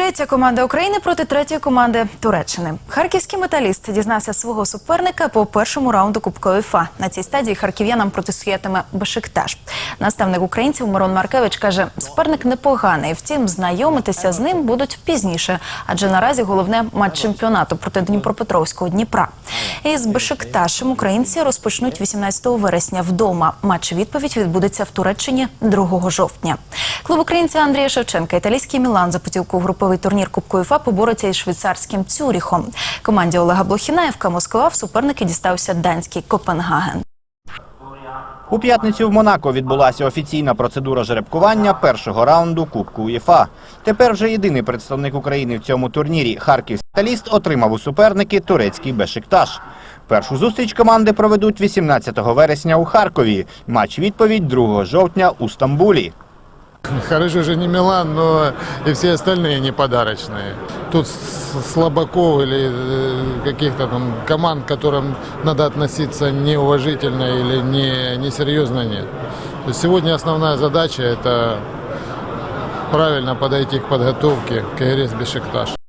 Третя команда України проти третьої команди Туреччини. Харківський металіст дізнався свого суперника по першому раунду Кубка УЄФА. На цій стадії харків'янам протистоятиме Бешикташ. Наставник українців Мирон Маркевич каже, суперник непоганий. Втім, знайомитися з ним будуть пізніше, адже наразі головне матч чемпіонату проти Дніпропетровського Дніпра. Із Бешикташем українці розпочнуть 18 вересня вдома. Матч відповідь відбудеться в Туреччині 2 жовтня. Клуб українця Андрія Шевченка, італійський Мілан за путівку груповий турнір Кубку УЄФА побореться із швейцарським Цюріхом. Команді Олега Блохінаєвка Москва в суперники дістався данський Копенгаген. У п'ятницю в Монако відбулася офіційна процедура жеребкування першого раунду Кубку УЄФА. Тепер вже єдиний представник України в цьому турнірі харківський металіст отримав у суперники турецький Бешикташ. Першу зустріч команди проведуть 18 вересня у Харкові. Матч відповідь 2 жовтня у Стамбулі. Хорошо же не Милан, но и все остальные не подарочные. Тут с- слабаков или э, каких-то там команд, к которым надо относиться неуважительно или не, несерьезно нет. То есть сегодня основная задача это правильно подойти к подготовке к игре с Бешикташ.